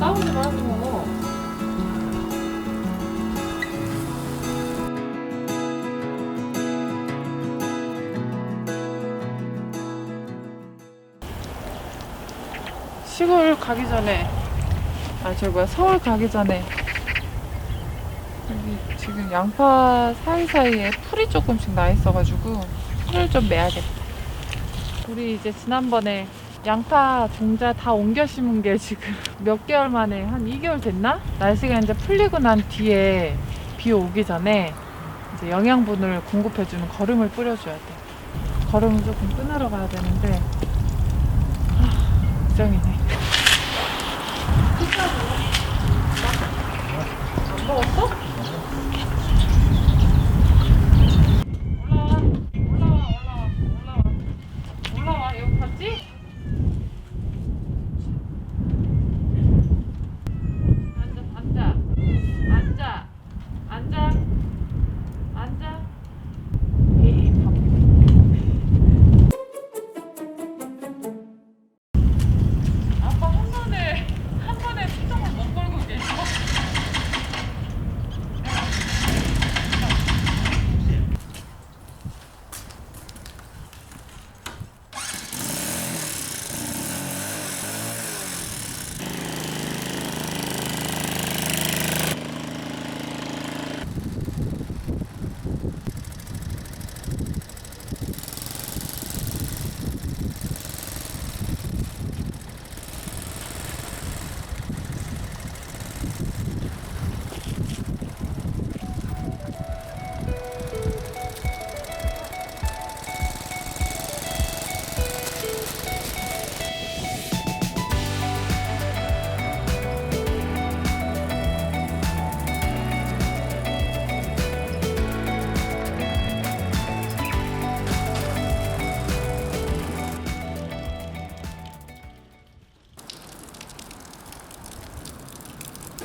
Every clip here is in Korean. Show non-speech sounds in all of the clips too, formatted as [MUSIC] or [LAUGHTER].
하고. 시골 가기 전에 아 저기 뭐야 서울 가기 전에 여기 지금 양파 사이사이에 풀이 조금씩 나 있어가지고 풀을 좀 매야겠다 우리 이제 지난번에 양파 종자 다 옮겨 심은 게 지금 몇 개월 만에 한 2개월 됐나? 날씨가 이제 풀리고 난 뒤에 비 오기 전에 이제 영양분을 공급해주는 거름을 뿌려줘야 돼. 거름을 조금 끊으러 가야 되는데 하, 걱정이네.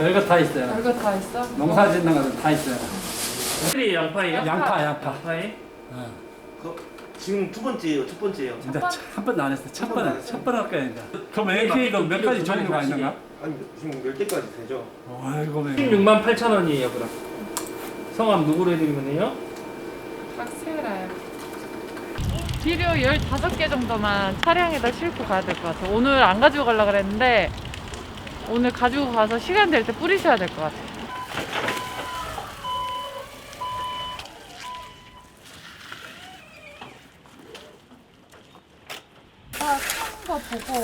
별거 다 있어요. 별거 다 있어? 농사 짓는 거는 다 있어요. 이 양파예요? 양파, 양파. 양파에? 어, 그, 지금 두 번째예요, 첫 번째예요. 진짜 한 번도 안 했어. 첫한 번도 안 번은 했어요. 첫번 할거야 이제. 그럼 AK가 몇 가지 종류가 있는가? 아니 지금 몇 개까지 되죠? 아이고 매. 16만 8천 원이에요 그럼 성함 누구로 해드리면 돼요? 박세라요. 비료 15개 정도만 차량에다 싣고 가야 될 것 같아. 오늘 안 가지고 가려고 그랬는데 오늘 가지고 가서 시간 될 때 뿌리셔야 될 것 같아. 아, 거 보고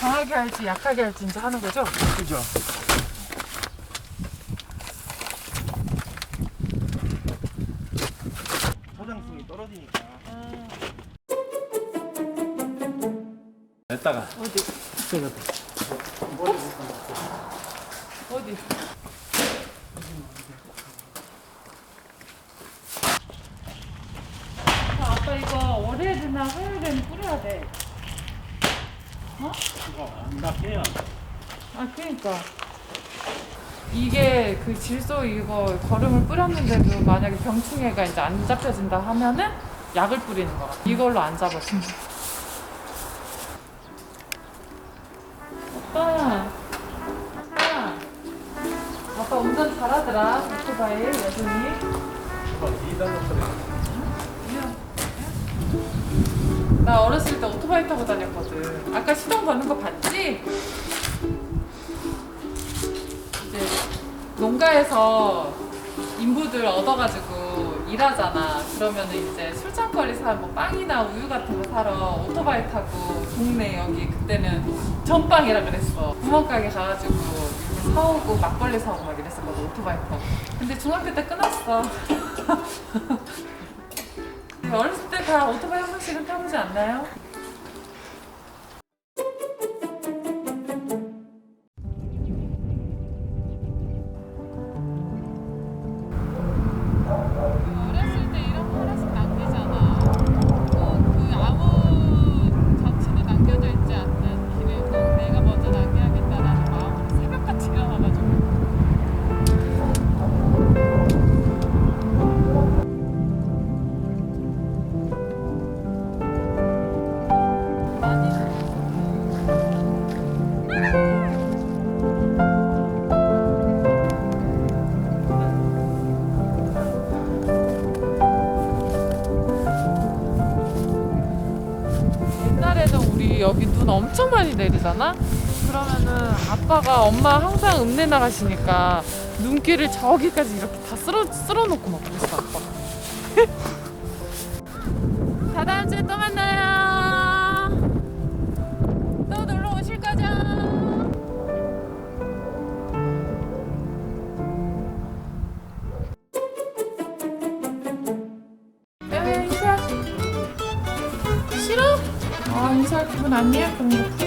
강하게 할지 약하게 할지 이제 하는 거죠? 그죠. 저장성이 떨어지니까. 냈다가 어디? 어디? 아, 아빠 이거 월요일이나 화요일에는 뿌려야 돼. 낙해요 아 그러니까 이게 그 질소 이거 거름을 뿌렸는데도 만약에 병충해가 이제 안 잡혀진다 하면은 약을 뿌리는 거야. 이걸로 안 잡아진다. 오빠, 아빠 운전 잘하더라. 오토바이 여전히. 나 어렸을 때 오토바이 타고 다녔거든. 아까 시동 거는 거 봤지? 이제 농가에서 인부들 얻어가지고 일하잖아. 그러면은 이제 술장거리 사, 뭐 빵이나 우유 같은 거 사러 오토바이 타고 동네 여기 그때는 전빵이라 그랬어. 구멍가게 가가지고 사오고 막걸리 사오고 막 이랬었거든 오토바이 타고. 근데 중학교 때 끊었어. [LAUGHS] 어렸을 때 다 오토바이 한 번씩은 타보지 않나요? 여기 눈 엄청 많이 내리잖아? 그러면은 아빠가 엄마 항상 읍내 나가시니까 눈길을 저기까지 이렇게 다 쓸어, 쓸어놓고 막 그랬어 아빠가 [LAUGHS] 다 다음 주에 또 만나요 인사할 기분 아니야? 풀어줄게 안녕